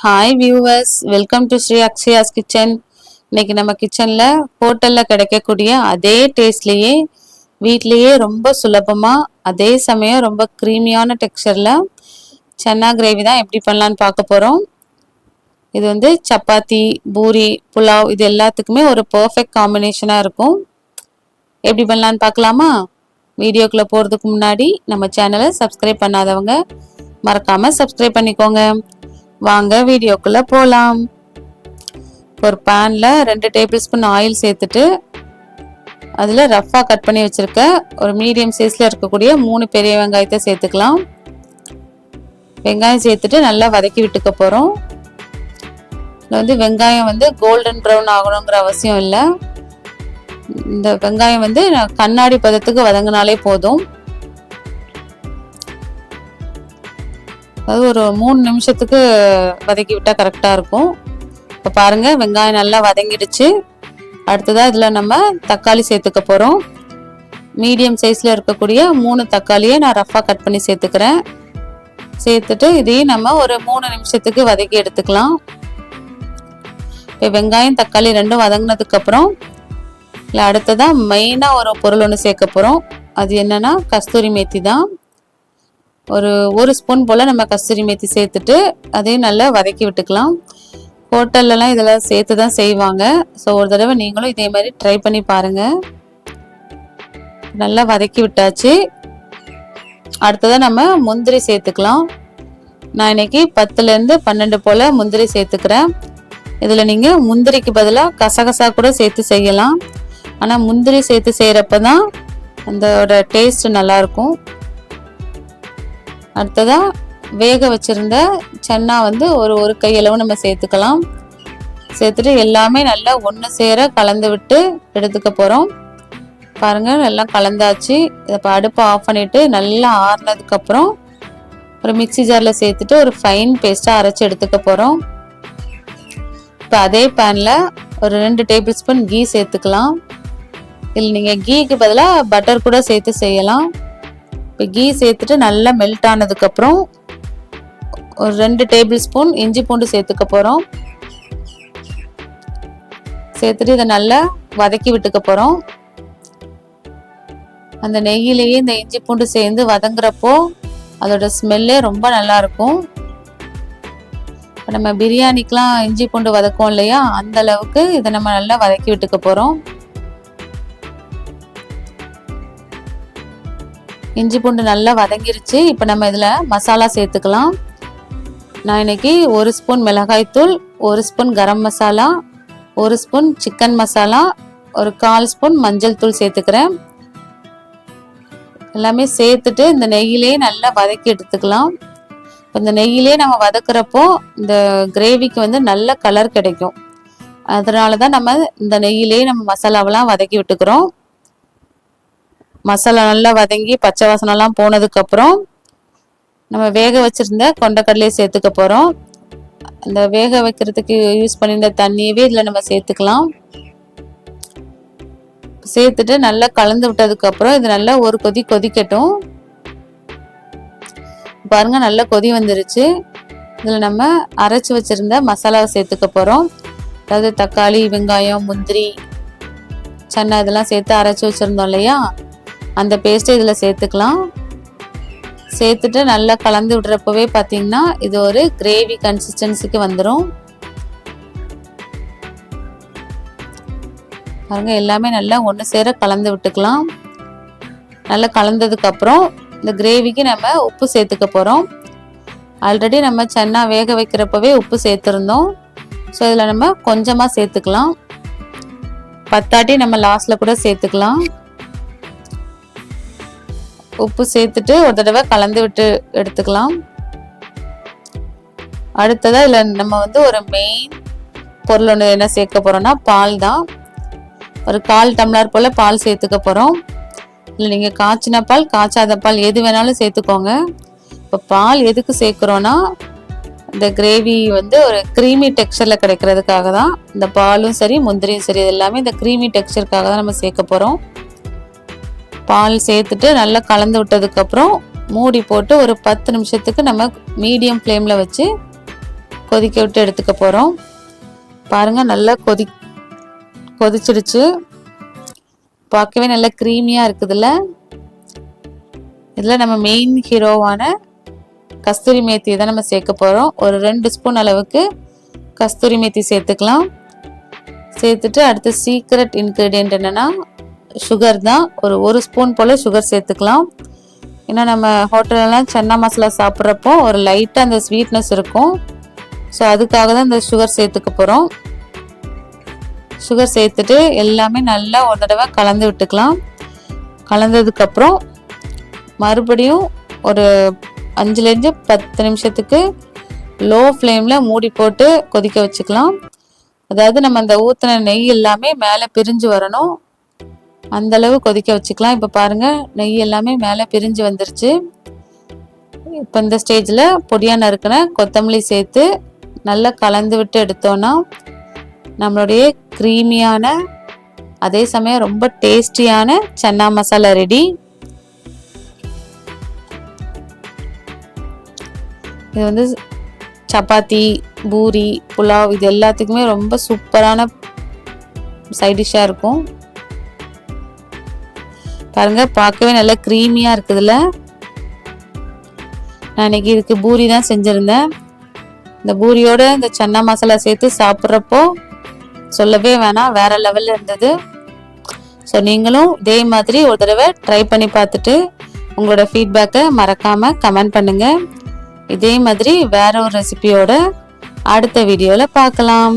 Hi viewers welcome to Sri Akshaya's kitchen இன்னைக்கு நம்ம கிச்சனில் ஹோட்டலில் கிடைக்கக்கூடிய அதே டேஸ்ட்லேயே வீட்லேயே ரொம்ப சுலபமாக அதே சமயம் ரொம்ப க்ரீமியான டெக்ஸ்சரில் சன்னா கிரேவி தான் எப்படி பண்ணலான்னு பார்க்க போகிறோம் இது வந்து சப்பாத்தி பூரி புலாவ் இது எல்லாத்துக்குமே ஒரு பர்ஃபெக்ட் காம்பினேஷனாக இருக்கும். எப்படி பண்ணலான்னு பார்க்கலாமா? வீடியோக்குள்ளே போகிறதுக்கு முன்னாடி நம்ம சேனலை சப்ஸ்கிரைப் பண்ணாதவங்க மறக்காமல் சப்ஸ்கிரைப் பண்ணிக்கோங்க. வாங்க வீடியோக்குள்ளே போகலாம் ஒரு பேனில் ரெண்டு டேபிள் ஸ்பூன் ஆயில் சேர்த்துட்டு அதில் ரஃப்பாக கட் பண்ணி வச்சுருக்க ஒரு மீடியம் சைஸில் இருக்கக்கூடிய மூணு பெரிய வெங்காயத்தை சேர்த்துக்கலாம். வெங்காயம் சேர்த்துட்டு நல்லா வதக்கி விட்டுக்க போகிறோம் இதில் வந்து வெங்காயம் வந்து கோல்டன் ப்ரௌன் ஆகணுங்கிற அவசியம் இல்லை. இந்த வெங்காயம் வந்து கண்ணாடி பதத்துக்கு வதங்கினாலே போதும். அது ஒரு மூணு நிமிஷத்துக்கு வதக்கி விட்டால் கரெக்டாக இருக்கும். இப்போ பாருங்கள் வெங்காயம் நல்லா வதங்கிடுச்சு. அடுத்ததாக இதில் நம்ம தக்காளி சேர்த்துக்க போகிறோம் மீடியம் சைஸில் இருக்கக்கூடிய மூணு தக்காளியை நான் ரஃபாக கட் பண்ணி சேர்த்துக்கிறேன். சேர்த்துட்டு இதையும் நம்ம ஒரு மூணு நிமிஷத்துக்கு வதக்கி எடுத்துக்கலாம். இப்போ வெங்காயம் தக்காளி ரெண்டும் வதங்கினதுக்கப்புறம் இல்லை அடுத்ததாக மெயினாக ஒரு பொருள் ஒன்று சேர்க்க போகிறோம் அது என்னென்னா கஸ்தூரி மேத்தி தான். ஒரு ஒரு ஸ்பூன் போல் நம்ம கஸ்தூரி மேத்தி சேர்த்துட்டு அதையும் நல்லா வதக்கி விட்டுக்கலாம். ஹோட்டல்லலாம் இதெல்லாம் சேர்த்து தான் செய்வாங்க. ஸோ ஒரு தடவை நீங்களும் இதே மாதிரி ட்ரை பண்ணி பாருங்கள் நல்லா வதக்கி விட்டாச்சு. அடுத்ததாக நம்ம முந்திரி சேர்த்துக்கலாம். நான் இன்னைக்கு பத்துலேருந்து பன்னெண்டு போல் முந்திரி சேர்த்துக்கிறேன். இதில் நீங்கள் முந்திரிக்கு பதிலாக கசகசா கூட சேர்த்து செய்யலாம். ஆனால் முந்திரி சேர்த்து செய்கிறப்ப தான் அதோட டேஸ்ட் நல்லாயிருக்கும் அடுத்ததாக வேக வச்சுருந்த சன்னா வந்து ஒரு ஒரு கையளவு நம்ம சேர்த்துக்கலாம். சேர்த்துட்டு எல்லாமே நல்லா ஒன்று சேர கலந்து விட்டு எடுத்துக்க போகிறோம் பாருங்கள் நல்லா கலந்தாச்சு. இதை இப்போ அடுப்பை ஆஃப் பண்ணிவிட்டு நல்லா ஆறுனதுக்கப்புறம் ஒரு மிக்சி ஜாரில் சேர்த்துட்டு ஒரு ஃபைன் பேஸ்ட்டாக அரைச்சி எடுத்துக்க போகிறோம் இப்போ அதே பேனில் ஒரு ரெண்டு டேபிள் ஸ்பூன் கீ சேர்த்துக்கலாம். இல்லை நீங்கள் கீக்கு பதிலாக பட்டர் கூட சேர்த்து செய்யலாம். இப்போ கீ சேர்த்துட்டு நல்லா மெல்ட் ஆனதுக்கப்புறம் ஒரு ரெண்டு டேபிள் ஸ்பூன் இஞ்சி பூண்டு சேர்த்துக்க போகிறோம் சேர்த்துட்டு இதை நல்லா வதக்கி விட்டுக்க போகிறோம் அந்த நெய்யிலேயே இந்த இஞ்சி பூண்டு சேர்ந்து வதங்குறப்போ அதோட ஸ்மெல்லே ரொம்ப நல்லா இருக்கும். இப்போ நம்ம பிரியாணிக்கெலாம் இஞ்சி பூண்டு வதக்குவோம் இல்லையா? அந்த அளவுக்கு இதை நம்ம நல்லா வதக்கி விட்டுக்க போகிறோம் இஞ்சி பூண்டு நல்லா வதங்கிருச்சு. இப்போ நம்ம இதில் மசாலா சேர்த்துக்கலாம். நான் இன்னைக்கு ஒரு ஸ்பூன் மிளகாய்த்தூள் ஒரு ஸ்பூன் கரம் மசாலா ஒரு ஸ்பூன் சிக்கன் மசாலா ஒரு கால் ஸ்பூன் மஞ்சள் தூள் சேர்த்துக்கிறேன். எல்லாமே சேர்த்துட்டு இந்த நெய்யிலே நல்லா வதக்கி எடுத்துக்கலாம். இந்த நெய்யிலே நம்ம வதக்குறப்போ இந்த கிரேவிக்கு வந்து நல்ல கலர் கிடைக்கும். அதனால தான் நம்ம இந்த நெய்யிலே நம்ம மசாலாவெல்லாம் வதக்கி விட்டுக்கிறோம். மசாலா நல்லா வதங்கி பச்சை வாசனெல்லாம் போனதுக்கப்புறம் நம்ம வேக வச்சுருந்த கொண்டக்கடலையை சேர்த்துக்க போகிறோம் அந்த வேக வைக்கிறதுக்கு யூஸ் பண்ணியிருந்த தண்ணியவே இதில் நம்ம சேர்த்துக்கலாம். சேர்த்துட்டு நல்லா கலந்து விட்டதுக்கப்புறம் இது நல்லா ஒரு கொதி கொதிக்கட்டும். பாருங்க நல்லா கொதி வந்துருச்சு. இதில் நம்ம அரைச்சி வச்சுருந்த மசாலாவை சேர்த்துக்க போகிறோம் அதாவது தக்காளி வெங்காயம் முந்திரி சன்னா இதெல்லாம் சேர்த்து அரைச்சி வச்சுருந்தோம் இல்லையா? அந்த பேஸ்ட்டை இதில் சேர்த்துக்கலாம். சேர்த்துட்டு நல்லா கலந்து விடுறப்பவே பார்த்தீங்கன்னா இது ஒரு கிரேவி கன்சிஸ்டன்சிக்கு வந்துடும் பாருங்க எல்லாமே நல்லா ஒன்று சேர கலந்து விட்டுக்கலாம். நல்லா கலந்ததுக்கப்புறம் இந்த கிரேவிக்கு நம்ம உப்பு சேர்த்துக்க போகிறோம் ஆல்ரெடி நம்ம சென்னா வேக வைக்கிறப்பவே உப்பு சேர்த்துருந்தோம். ஸோ இதில் நம்ம கொஞ்சமாக சேர்த்துக்கலாம். பத்தாட்டி நம்ம லாஸ்ட்டில் கூட சேர்த்துக்கலாம். உப்பு சேர்த்துட்டு ஒரு தடவை கலந்து விட்டு எடுத்துக்கலாம். அடுத்ததாக இதில் நம்ம வந்து ஒரு மெயின் பொருள் ஒன்று என்ன சேர்க்க போகிறோம்னா பால் தான். ஒரு கால் டம்ளர் போல் பால் சேர்த்துக்க போகிறோம் இல்லை நீங்கள் காய்ச்சின பால் காய்ச்சாத பால் எது வேணாலும் சேர்த்துக்கோங்க. இப்போ பால் எதுக்கு சேர்க்குறோன்னா இந்த கிரேவி வந்து ஒரு க்ரீமி டெக்ஸ்சரில் கிடைக்கிறதுக்காக தான். இந்த பாலும் சரி முந்திரியும் சரி இது எல்லாமே இந்த க்ரீமி டெக்ஸ்சருக்காக தான் நம்ம சேர்க்க போகிறோம் பால் சேர்த்துட்டு நல்லா கலந்து விட்டதுக்கப்புறம் மூடி போட்டு ஒரு பத்து நிமிஷத்துக்கு நம்ம மீடியம் ஃப்ளேமில் வச்சு கொதிக்க விட்டு எடுத்துக்க போகிறோம் பாருங்கள் நல்லா கொதி கொதிச்சிடுச்சு. பார்க்கவே நல்லா க்ரீமியாக இருக்குதுல்ல? இதில் நம்ம மெயின் ஹீரோவான கஸ்தூரி மேத்தியை தான் நம்ம சேர்க்க போகிறோம் ஒரு ரெண்டு ஸ்பூன் அளவுக்கு கஸ்தூரி மேத்தி சேர்த்துக்கலாம். சேர்த்துட்டு அடுத்து சீக்ரெட் இன்க்ரீடியன்ட் என்னென்னா சுகர் தான். ஒரு ஒரு ஸ்பூன் போல் சுகர் சேர்த்துக்கலாம். ஏன்னா நம்ம ஹோட்டலெலாம் சன்னா மசாலா சாப்பிட்றப்போ ஒரு லைட்டாக அந்த ஸ்வீட்னஸ் இருக்கும். ஸோ அதுக்காக தான் இந்த சுகர் சேர்த்துக்க போகிறோம் சுகர் சேர்த்துட்டு எல்லாமே நல்லா ஒரு தடவை கலந்து விட்டுக்கலாம். கலந்ததுக்கப்புறம் மறுபடியும் ஒரு அஞ்சுலேருந்து பத்து நிமிஷத்துக்கு லோ ஃப்ளேமில் மூடி போட்டு கொதிக்க வச்சுக்கலாம். அதாவது நம்ம அந்த ஊற்றின நெய் எல்லாமே மேலே பிரிஞ்சு வரணும். அந்த அளவு கொதிக்க வச்சுக்கலாம். இப்போ பாருங்கள் நெய் எல்லாமே மேலே பிரிஞ்சு வந்துருச்சு. இப்போ இந்த ஸ்டேஜில் பொடியாக நறுக்கின கொத்தமல்லி சேர்த்து நல்லா கலந்து விட்டு எடுத்தோன்னா நம்மளுடைய க்ரீமியான அதே சமயம் ரொம்ப டேஸ்டியான சன்னா மசாலா ரெடி. இது வந்து சப்பாத்தி பூரி புலாவ் இது எல்லாத்துக்குமே ரொம்ப சூப்பரான சைடிஷ்ஷாக இருக்கும். பாருங்க பார்க்கவே நல்லா க்ரீமியாக இருக்குதுல்ல. நான் இன்னைக்கு இதுக்கு பூரி தான் செஞ்சுருந்தேன். இந்த பூரியோட இந்த சன்னா மசாலா சேர்த்து சாப்பிட்றப்போ சொல்லவே வேணாம் வேற லெவலில் இருந்தது. ஸோ நீங்களும் இதே மாதிரி ஒரு தடவை ட்ரை பண்ணி பார்த்துட்டு உங்களோட ஃபீட்பேக்கை மறக்காமல் கமெண்ட் பண்ணுங்கள் இதே மாதிரி வேற ஒரு ரெசிபியோட அடுத்த வீடியோவில் பார்க்கலாம்.